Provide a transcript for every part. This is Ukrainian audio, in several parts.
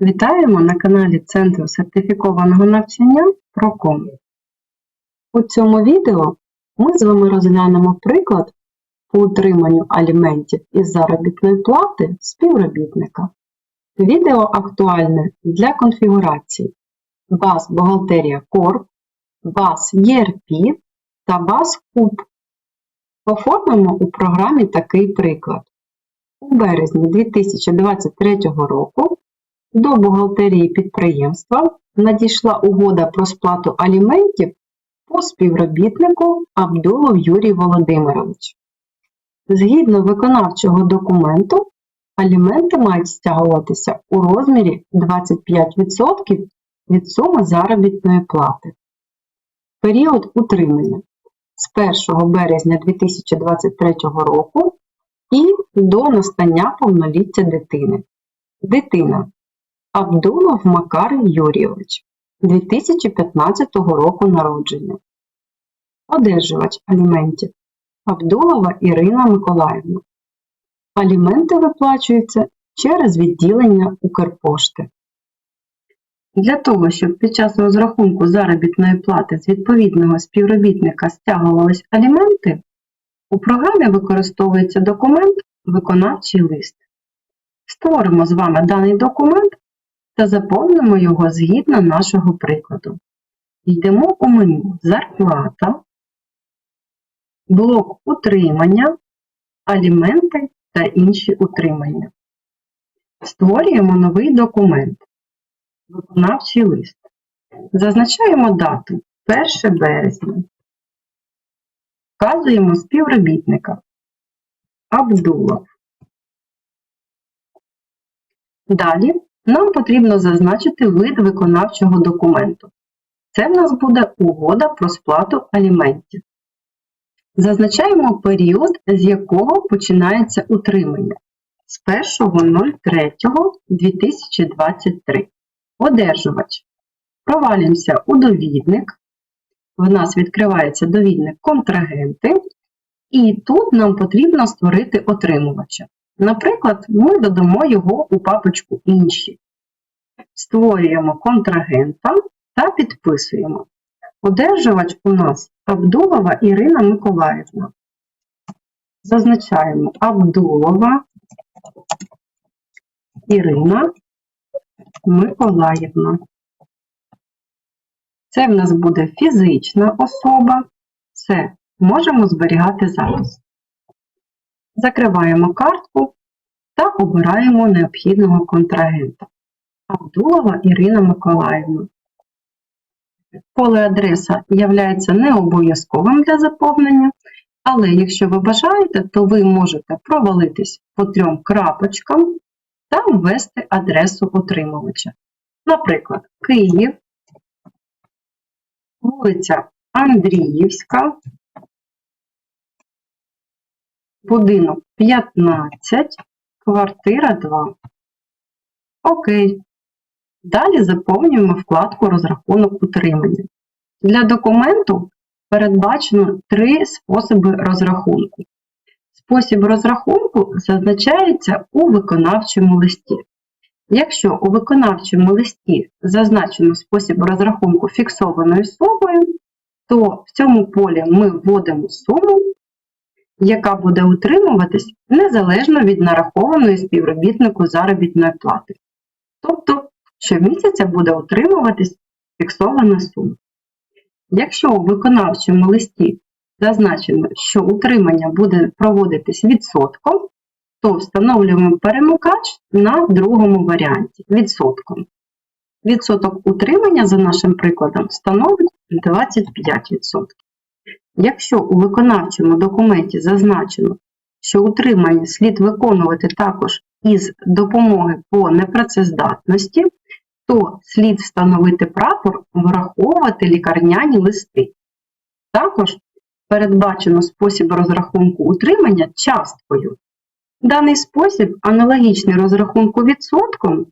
Вітаємо на каналі Центру сертифікованого навчання Procom. У цьому відео ми з вами розглянемо приклад по утриманню аліментів із заробітної плати співробітника. Відео актуальне для конфігурації BAS Бухгалтерія Corp, BAS ERP та BAS CUP. Оформимо у програмі такий приклад. У березні 2023 року до бухгалтерії підприємства надійшла угода про сплату аліментів по співробітнику Абдулов Юрій Володимирович. Згідно виконавчого документу, аліменти мають стягуватися у розмірі 25% від суми заробітної плати. Період утримання з 1 березня 2023 року і до настання повноліття дитини. Дитина Абдулов Макар Юрійович 2015 року народження. Одержувач аліментів Абдулова Ірина Миколаївна. Аліменти виплачуються через відділення Укрпошти. Для того, щоб під час розрахунку заробітної плати з відповідного співробітника стягувались аліменти, у програмі використовується документ Виконавчий лист. Створимо з вами даний документ та заповнимо його згідно нашого прикладу. Йдемо у меню Зарплата, блок Утримання, Аліменти та інші утримання. Створюємо новий документ. Виконавчий лист. Зазначаємо дату 1 березня. Вказуємо співробітника Абдулов. Далі нам потрібно зазначити вид виконавчого документу. Це в нас буде угода про сплату аліментів. Зазначаємо період, з якого починається утримання з 1.03.2023. Одержувач. Провалюємося у довідник. В нас відкривається довідник контрагенти. І тут нам потрібно створити отримувача. Наприклад, ми додамо його у папочку Інші. Створюємо контрагента та підписуємо. Одержувач у нас Абдулова Ірина Миколаївна. Зазначаємо Абдулова Ірина Миколаївна. Це в нас буде фізична особа. Це можемо зберігати запис. Закриваємо картку та обираємо необхідного контрагента. Абдулова Ірина Миколаївна. Поле адреса є не обов'язковим для заповнення, але якщо ви бажаєте, то ви можете провалитись по трьом крапочкам та ввести адресу отримувача. Наприклад, Київ, вулиця Андріївська, будинок 15, квартира 2. Окей. Далі заповнюємо вкладку Розрахунок утримання. Для документу передбачено три способи розрахунку. Спосіб розрахунку зазначається у виконавчому листі. Якщо у виконавчому листі зазначено спосіб розрахунку фіксованою сумою, то в цьому полі ми вводимо суму, яка буде утримуватись незалежно від нарахованої співробітнику заробітної плати. Тобто щомісяця буде утримуватись фіксована сума. Якщо у виконавчому листі зазначено, що утримання буде проводитись відсотком, то встановлюємо перемикач на другому варіанті відсотком. Відсоток утримання, за нашим прикладом, становить 25%. Якщо у виконавчому документі зазначено, що утримання слід виконувати також із допомоги по непрацездатності, то слід встановити прапор враховувати лікарняні листи. Також передбачено спосіб розрахунку утримання часткою. Даний спосіб аналогічний розрахунку відсотком,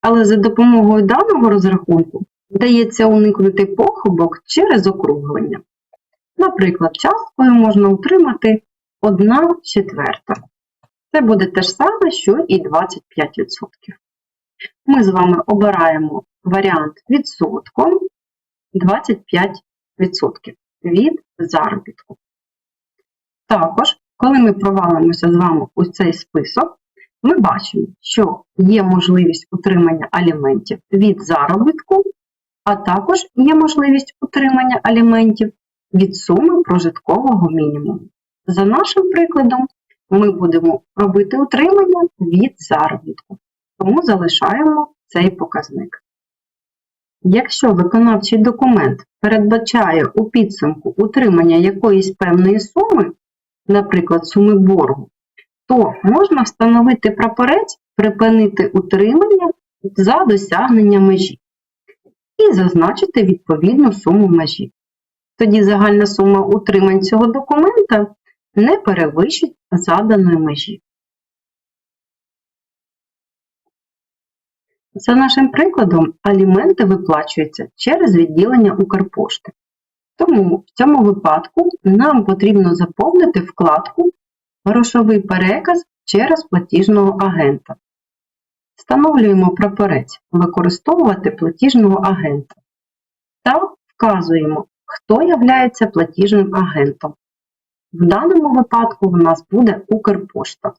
але за допомогою даного розрахунку вдається уникнути похибок через округлення. Наприклад, часткою можна утримати 1 четверта. Це буде те ж саме, що і 25%. Ми з вами обираємо варіант відсотком 25% від заробітку. Також, коли ми провалимося з вами у цей список, ми бачимо, що є можливість утримання аліментів від заробітку, а також є можливість утримання аліментів від суми прожиткового мінімуму. За нашим прикладом, ми будемо робити утримання від заробітку, тому залишаємо цей показник. Якщо виконавчий документ передбачає у підсумку утримання якоїсь певної суми, наприклад, суми боргу, то можна встановити прапорець, припинити утримання за досягнення межі і зазначити відповідну суму межі. Тоді загальна сума утримань цього документа не перевищить заданої межі. За нашим прикладом, аліменти виплачуються через відділення Укрпошти. Тому в цьому випадку нам потрібно заповнити вкладку Грошовий переказ через платіжного агента. Встановлюємо прапорець Використовувати платіжного агента та вказуємо, хто є платіжним агентом. В даному випадку в нас буде Укрпошта.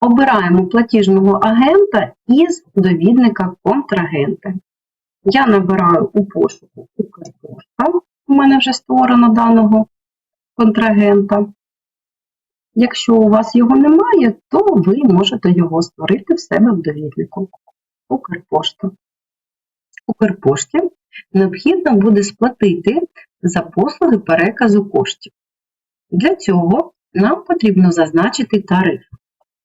Обираємо платіжного агента із довідника контрагенти. Я набираю у пошуку Укрпошта, у мене вже створено даного контрагента. Якщо у вас його немає, то ви можете його створити в себе в довіднику. Укрпошта. Укрпошті необхідно буде сплатити за послуги переказу коштів. Для цього нам потрібно зазначити тариф.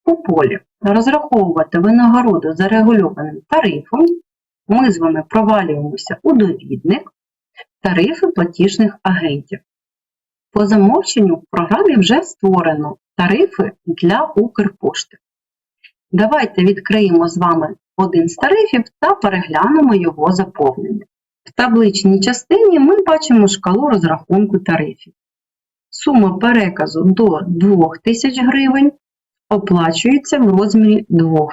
У полі розраховувати винагороду за регульованим тарифом. Ми з вами провалюємося у довідник тарифи платіжних агентів. По замовченню в програмі вже створено тарифи для Укрпошти. Давайте відкриємо з вами один з тарифів та переглянемо його заповнення. В табличній частині ми бачимо шкалу розрахунку тарифів. Сума переказу до 2000 гривень оплачується в розмірі 2%.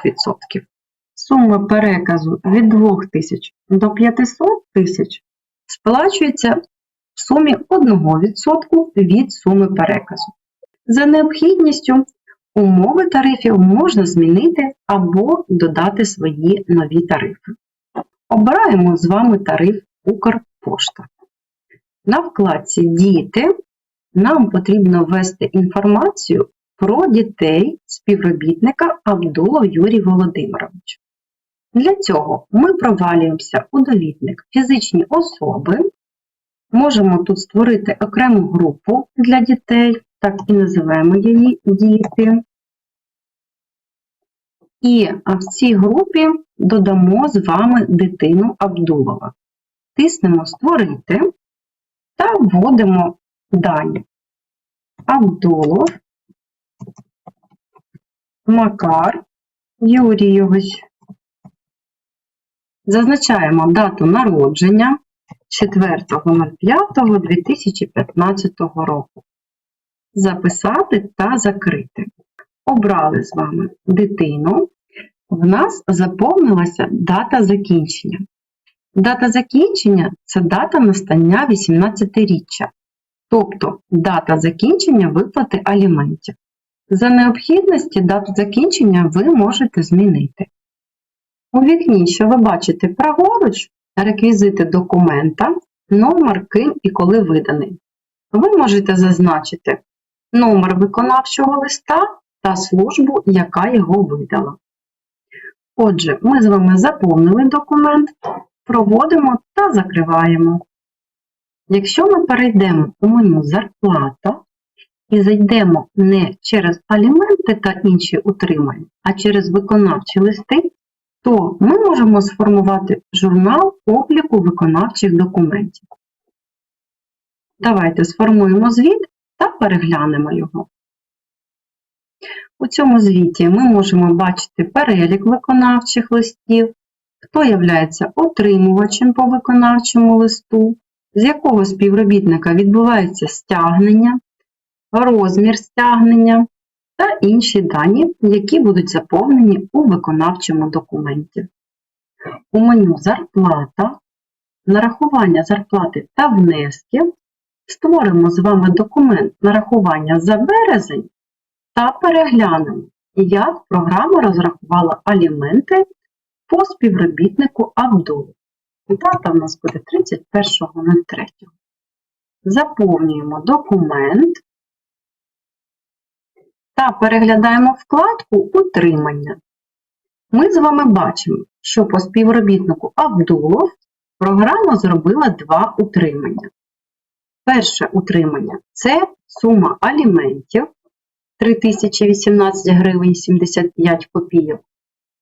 Сума переказу від 2000 до 500 тисяч сплачується в сумі 1% від суми переказу. За необхідністю умови тарифів можна змінити або додати свої нові тарифи. Обираємо з вами тариф Укрпошта. На вкладці Діти нам потрібно ввести інформацію про дітей співробітника Абдулов Юрій Володимирович. Для цього ми провалюємося у довідник фізичні особи, можемо тут створити окрему групу для дітей, так і називаємо її діти. І в цій групі додамо з вами дитину Абдулова. Тиснемо Створити та вводимо дані. Абдулов, Макар Юрійович. Зазначаємо дату народження 4.05.2015 року. Записати та закрити. Обрали з вами дитину. В нас заповнилася дата закінчення. Дата закінчення це дата настання 18-річчя, тобто дата закінчення виплати аліментів. За необхідності дату закінчення ви можете змінити. У вікні, що ви бачите праворуч, реквізити документа, номер, ким і коли виданий. Ви можете зазначити номер виконавчого листа та службу, яка його видала. Отже, ми з вами заповнили документ, проводимо та закриваємо. Якщо ми перейдемо у меню Зарплата і зайдемо не через аліменти та інші утримання, а через виконавчі листи, то ми можемо сформувати журнал обліку виконавчих документів. Давайте сформуємо звіт та переглянемо його. У цьому звіті ми можемо бачити перелік виконавчих листів, хто є отримувачем по виконавчому листу, з якого співробітника відбувається стягнення, розмір стягнення та інші дані, які будуть заповнені у виконавчому документі. у меню Зарплата, нарахування зарплати та внесків, створимо з вами документ нарахування за березень та переглянемо, як програма розрахувала аліменти по співробітнику Абдулу. Дата в нас буде 31.03. Заповнюємо документ та переглядаємо вкладку Утримання. Ми з вами бачимо, що по співробітнику Абдулов програма зробила два утримання. Перше утримання це сума аліментів 3018 гривень 75 копійок.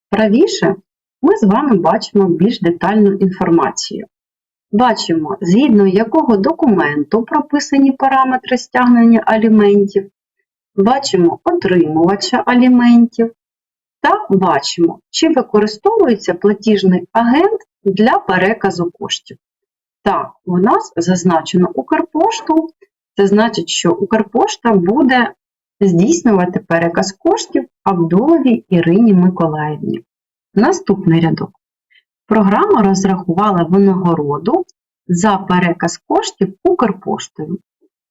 Правіше ми з вами бачимо більш детальну інформацію. Бачимо, згідно якого документу прописані параметри стягнення аліментів, бачимо отримувача аліментів та бачимо, чи використовується платіжний агент для переказу коштів. Так, у нас зазначено Укрпошту, це значить, що Укрпошта буде здійснювати переказ коштів Абдуловій Ірині Миколаївні. Наступний рядок. Програма розрахувала винагороду за переказ коштів Укрпоштою.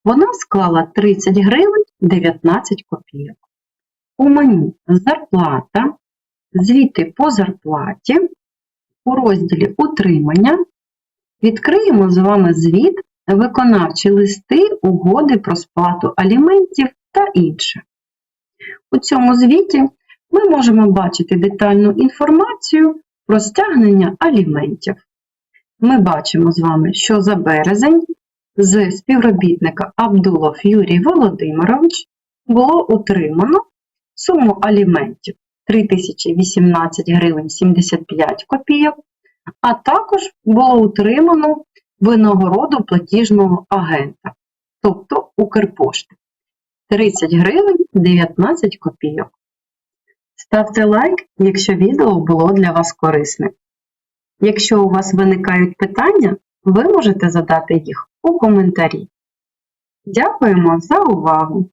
Вона склала 30 гривень 19 копійок. У меню Зарплата, звіти по зарплаті, у розділі Утримання відкриємо з вами звіт виконавчі листи, угоди про сплату аліментів та інше. У цьому звіті ми можемо бачити детальну інформацію про стягнення аліментів. Ми бачимо з вами, що за березень з співробітника Абдулов Юрій Володимирович було утримано суму аліментів 3018 гривень 75 копійок, а також було утримано винагороду платіжного агента, тобто Укрпошти 30 гривень 19 копійок. Ставте лайк, якщо відео було для вас корисним. Якщо у вас виникають питання, ви можете задати їх у коментарі. Дякуємо за увагу!